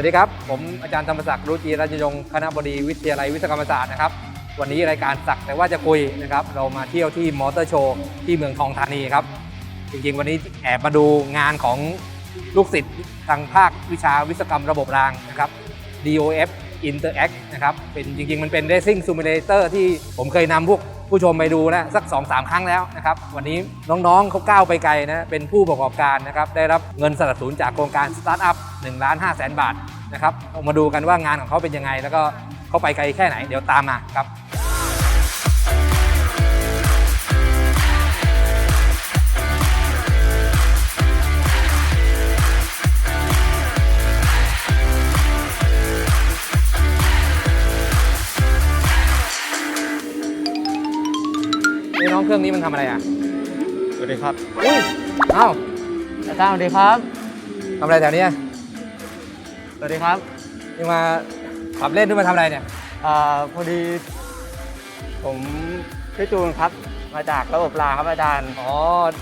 วัสดีครับ ผมอาจารย์ธรรมศักดิ์รุจีรัญยงค์คณะบดีวิทยาลัยวิศวกรรมศาสตร์นะครับวันนี้รายการสักแต่ว่าจะคุยนะครับ เรามาเที่ยวที่มอเตอร์โชว์ที่เมืองทองธานีครับ จริงๆ วันนี้แอบมาดูงานของลูกศิษย์ทางภาควิชาวิศวกรรมระบบรางนะครับ DOF Interact นะครับเป็นจริงๆ มันเป็น Racing Simulator ที่ผมเคยนำพวกผู้ชมไปดูนะสัก 2-3 ครั้งแล้วนะครับ วันนี้น้องๆเขาก้าวไปไกลนะเป็นผู้ประกอบการนะครับ ได้รับเงินสนับสนุนจากโครงการ Startup 1ล้าน5แสนบาท นะครับเอามาดูกันว่างานของเขาเป็นยังไง แล้วก็เขาไปไกลแค่ไหน เดี๋ยวตามมาครับนี่น้องเครื่องนี้มันทำอะไรอะสวัสดีครับอุ้ยเอ้าอาจารย์สวัสดีครับทำอะไรแถวเนี้ย สวัสดีครับนี่มาขับเล่นด้วยมาทำอะไรเนี่ยอ่าพอดี ผมชื่อจูนครับ มาจากระบบรางครับอาจารย์ อ๋อ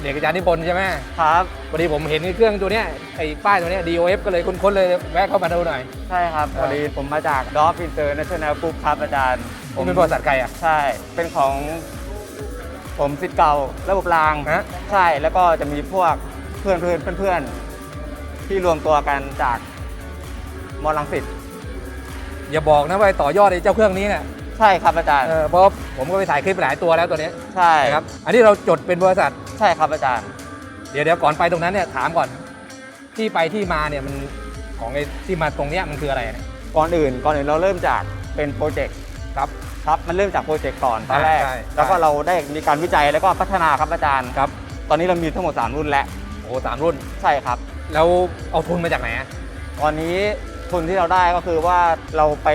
เด็กอาจารย์นิพนธ์ใช่ไหมครับ พอดีผมเห็นเครื่องตัวเนี้ยไอ้ป้ายตัวเนี้ย DOF ก็เลยค้นๆเลยแวะเข้ามาดูหน่อย ใช่ครับอ่าพอดีผมมาจากดอฟอินเตอร์เนชั่นแนลกรุ๊ปครับอาจารย์ ผมเป็นบริษัทใครอะ ใช่ เป็นของ ผมสิทธิ์เก่าระบบราง ฮะ ใช่ แล้วก็จะมีพวกเพื่อนเพื่อนเพื่อนเพื่อนๆที่รวมตัวกันจาก มอลังสิตอย่าบอกนะว่าไอ้ต่อยอดไอ้เจ้าเครื่องนี้เนี่ยใช่ครับอาจารย์เออเพราะผมก็ไปถ่ายคลิปหลายตัวแล้วตัวเนี้ยใช่นะครับ อันนี้เราจดเป็นบริษัทใช่ครับอาจารย์ เดี๋ยวเดี๋ยวก่อนไปตรงนั้นเนี่ยถามก่อน ที่ไปที่มาเนี่ยมันของไอ้ที่มาตรงเนี้ยมันคืออะไรเนี่ยก่อนอื่นก่อนอื่นเราเริ่มจากเป็นโปรเจกต์ครับครับมันเริ่มจากโปรเจกต์ก่อนตอนแรก ใช่ใช่ แล้วก็เราได้มีการวิจัยแล้วก็พัฒนาครับอาจารย์ ครับตอนนี้เรามีทั้งหมด 3 รุ่นแล้วโอ้โหสามรุ่น ใช่ครับ แล้วเอาทุนมาจากไหนอะตอนนี้ ทุนที่เราได้ก็คือว่าเราไป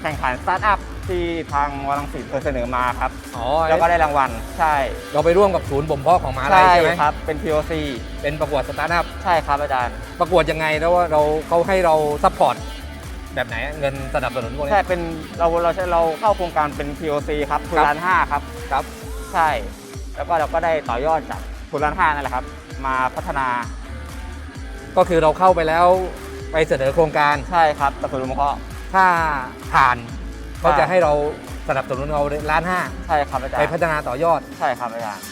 แข่งขันสตาร์ทอัพที่ทางวลังสิตเคยเสนอมาครับ อ๋อแล้วก็ได้รางวัล ใช่ เราไปร่วมกับศูนย์บ่มเพาะของมหาลัยใช่ไหมครับ เป็น POC เป็นประกวดสตาร์ทอัพ ใช่ครับอาจารย์ ประกวดยังไงแล้วว่าเราเขาให้เราซัพพอร์ตแบบไหนเงินสนับสนุนพวกนี้ใช่ เป็นเราเราใช้เราเข้าโครงการเป็น POC ครับทุนครับล้านห้าครับ ครับ ใช่ แล้วก็เราก็ได้ต่อยอดจากทุนล้านห้านั่นแหละครับ มาพัฒนา ก็คือเราเข้าไปแล้ว ไปเสนอโครงการ ใช่ครับตัดส่วนนุเคราะห์ถ้าผ่านเขาผ่านจะให้เราสนับสนุนเราล้านห้าใช่ครับอาจารไปย์พัฒนาต่อยอดใช่ครับอาจารย์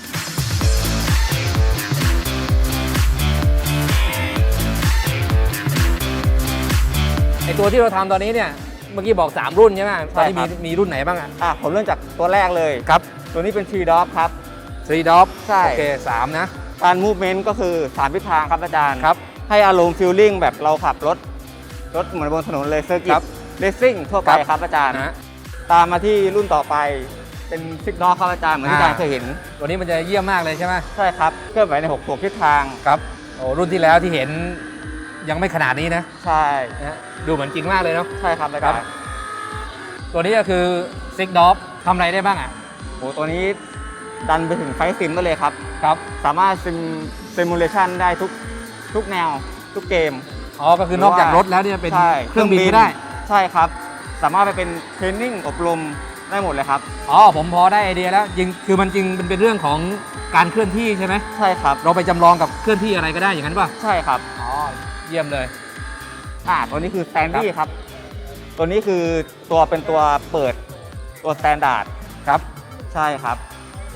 ไอตัวที่เราทำตอนนี้เนี่ยเมื่อกี้บอก 3 รุ่นใช่ไหมตอนนี้มีมีรุ่นไหนบ้างอะอะผมเริ่มจากตัวแรกเลยครับ ตัวนี้เป็น T d o p ครับ3 d o p ใช่โอเคสามนะการ movement ก็คือ3ทิศทางครับอาจารย์ครับ ให้อารมณ์ feeling แบบเราขับรถ รถเหมือนบนถนนเลยเซอร์กิครัตบเลสซิ่งทั่วไปครับครับอาจารย์ นะตามมาที่รุ่นต่อไปเป็นซิกนอครับอาจารย์เหมือนที่อาจารย์อ่าเคยเห็น ตัวนี้มันจะเยี่ยมมากเลยใช่ไหมใช่ครับเคลื่อนไหวใน6กทิศทางครับโอ้รุ่นที่แล้วที่เห็นยังไม่ขนาดนี้นะใช่นะฮะดูเหมือนจริงมากเลยเนาะใช่ครับอาครัจารบย์ตัวนี้ก็คือ Six d o p ทำอะไรได้บ้างอะโอ้ตัวนี้ดันไปถึงไฟซิมได้เลยครับครับ สามารถซิมซิมูเลชันได้ทุก ทุกแนว ทุกเกม อ๋อ ก็คือนอกจากรถแล้วเนี่ยเป็นใช่เครื่องบินก็ได้ ใช่ครับ สามารถไปเป็นเทรนนิ่งอบรมได้หมดเลยครับ อ๋อ ผมพอได้ไอเดียแล้วจริงคือมันจริงมันเป็นเรื่องของการเคลื่อนที่ใช่ไหมใช่ครับ เราไปจำลองกับเคลื่อนที่อะไรก็ได้อย่างนั้นป่ะ ใช่ครับ อ๋อ เยี่ยมเลย อ่า ตัวนี้คือสแตนดี้ครับ ตัวนี้คือตัวเป็นตัวเปิดตัวสแตนดาร์ดครับ ใช่ครับ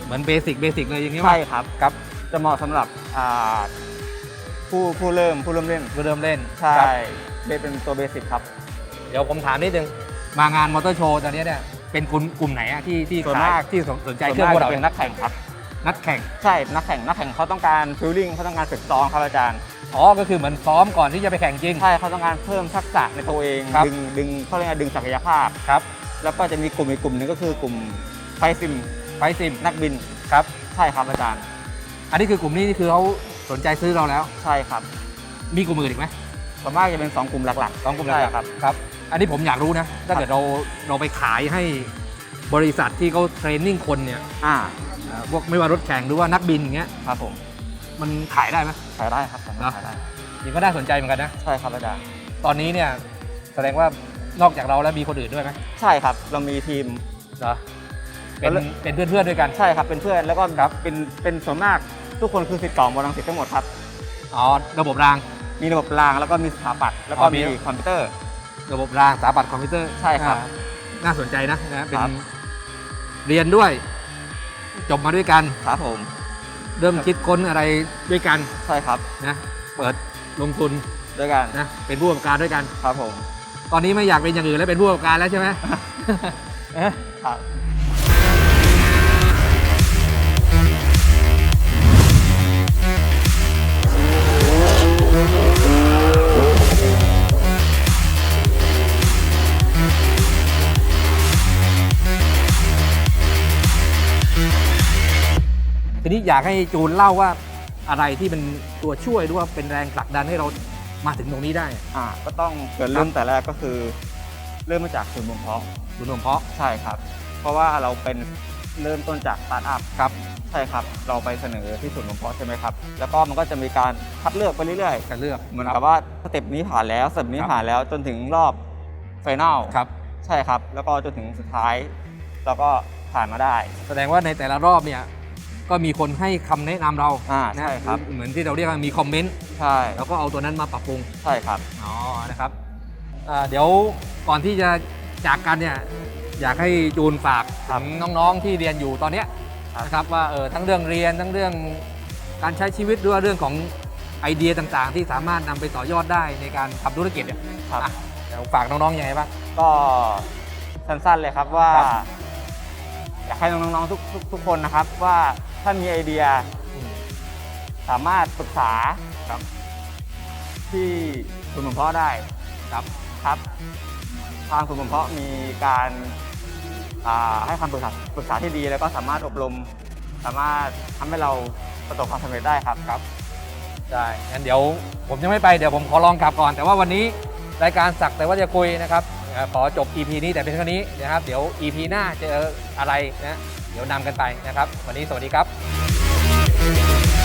เหมือนเบสิกเบสิกเลยอย่างนี้ใช่ป่ะครับ ครับ จะเหมาะสำหรับอ่า ผู้ผู้เริ่มผู้เริ่มเล่นเริ่มเล่นใช่ครับเป็นตัวเบสิกครับ เดี๋ยวผมถามนิดนึง มางานมอเตอร์โชว์ตอนนี้เนี่ยเป็นกลุ่มกลุ่มไหนอะที่ที่ส่วนขายมากที่สนใจส่เครื่องพวกเราจะเป็นเนี่ยนักแข่งครับ นัดแข่ง ใช่นักแข่งนักแข่งเขาต้องการฟิลลิ่งเขาต้องการฝึกซ้อมครับอาจารย์ อ๋อ ก็คือเหมือนซ้อมก่อนที่จะไปแข่งจริง ใช่เขาต้องการเพิ่มทักษะในตัวเอง ครับ ดึงดึงเขาเรียกว่าดึงศักยภาพ ครับ แล้วก็จะมีกลุ่มอีกกลุ่มหนึ่งก็คือกลุ่มไฟซิมไฟซิมนักบิน ครับ ใช่ครับอาจารย์ อันนี้คือกลุ่มนี้นี่คือเขา สนใจซื้อเราแล้ว ใช่ครับมีกลุ่มอื่นอีกไหมส่วนมากจะเป็น 2 กลุ่มหลักๆสองกลุ่มใช่แล้วครับ ครับ อันนี้ผมอยากรู้นะ ถ้าเกิดเราเราไปขายให้บริษัทที่เขาเทรนนิ่งคนเนี่ยอ่าเอ่อพวกไม่ว่ารถแข่งหรือว่านักบินอย่างเงี้ยครับผม มันขายได้ไหมขายได้ครับสามารถเหรอขายได้นี่ก็น่าสนใจเหมือนกันนะ ใช่ครับอาจารย์ ตอนนี้เนี่ยแสดงว่านอกจากเราแล้วมีคนอื่นด้วยไหมใช่ครับ เรามีทีมเหรอเป็นแล้วเป็นเพื่อนๆด้วยกัน ใช่ครับ เป็นเพื่อนแล้วก็เป็นเป็นส่วนมาก ทุกคนคือสิทธิ์เก่ามอลังสิตทั้งหมดครับ อ๋อระบบราง มีระบบรางแล้วก็มีสถาปัตย์แล้วก็อ๋อมี มีคอมพิวเตอร์ ระบบรางสถาปัตย์คอมพิวเตอร์ใช่ครับอ่าน่าสนใจนะนะเป็นครับ เรียนด้วย จบมาด้วยกัน ครับผม เริ่มคิดค้นอะไรด้วยกันใช่ครับนะเปิดลงทุนด้วยกันนะเป็นผู้ประกอบการด้วยกัน ครับผมตอนนี้ไม่อยากเป็นอย่างอื่นแล้วเป็นผู้ประกอบการแล้วใช่ไหมเอ๊ะครับ ทีนี้อยากให้จูนเล่าว่าอะไรที่เป็นตัวช่วยหรือว่าเป็นแรงผลักดันให้เรามาถึงตรงนี้ได้อ่าก็ต้องเกิดเริ่มแต่แรกก็คือ เริ่มมาจากศูนย์บ่มเพาะคุณสมเพาะใช่ครับ เพราะว่าเราเป็นเริ่มต้นจากสตาร์ทอัพครับใช่ครับ เราไปเสนอที่ศูนย์บ่มเพาะใช่ไหมครับ แล้วก็มันก็จะมีการคัดเลือกไปเรื่อยการเลือกๆ เหมือนกับว่าสเต็ปนี้ผ่านแล้วสเต็ปนี้ครับผ่านแล้วจนถึงรอบไฟนอลครับ ใช่ครับ แล้วก็จนถึงสุดท้ายเราก็ผ่านมาได้ แสดงว่าในแต่ละรอบเนี่ย ก็มีคนให้คำแนะนำเราอ่านะใช่ครับ เหมือนที่เราเรียกว่ามีคอมเมนต์ใช่แล้วก็เอาตัวนั้นมาปรับปรุง ใช่ครับ อ๋อ นะครับอ่าเดี๋ยวก่อนที่จะจากกันเนี่ยอยากให้จูนฝากครัถึบงน้องๆที่เรียนอยู่ตอนเนี้ยครับนะครับว่าเออทั้งเรื่องเรียนทั้งเรื่องการใช้ชีวิตด้วยเรื่องของไอเดียต่างๆ ที่สามารถนำไปต่อยอดได้ในการทำธุรกิจเนี่ยครับ อะเดี๋ยวฝากน้องๆยังไงบ้าง ก็สั้นๆเลยครับว่า ครับอยากให้น้องๆทุกทุกทุกคนนะครับว่า ถ้ามีไอเดีย สามารถปรึกษาครับ ที่ศูนย์บ่มเพาะได้ครับครับ ทางศูนย์บ่มเพาะมีการอ่าให้คำปรึกษาปรึกษาที่ดี แล้วก็สามารถอบรม สามารถทำให้เราประสบความสำเร็จได้ครับครับได้งั้นเดี๋ยวผมยังไม่ไปเดี๋ยวผมขอลองกลับก่อน แต่ว่าวันนี้รายการสักแต่ว่าจะคุยนะครับเอ่อขอจบ EP นี้แต่เป็นเท่านี้นะครับ เดี๋ยว EP หน้าเจออะไรนะ เดี๋ยวนำกันไปนะครับ วันนี้สวัสดีครับ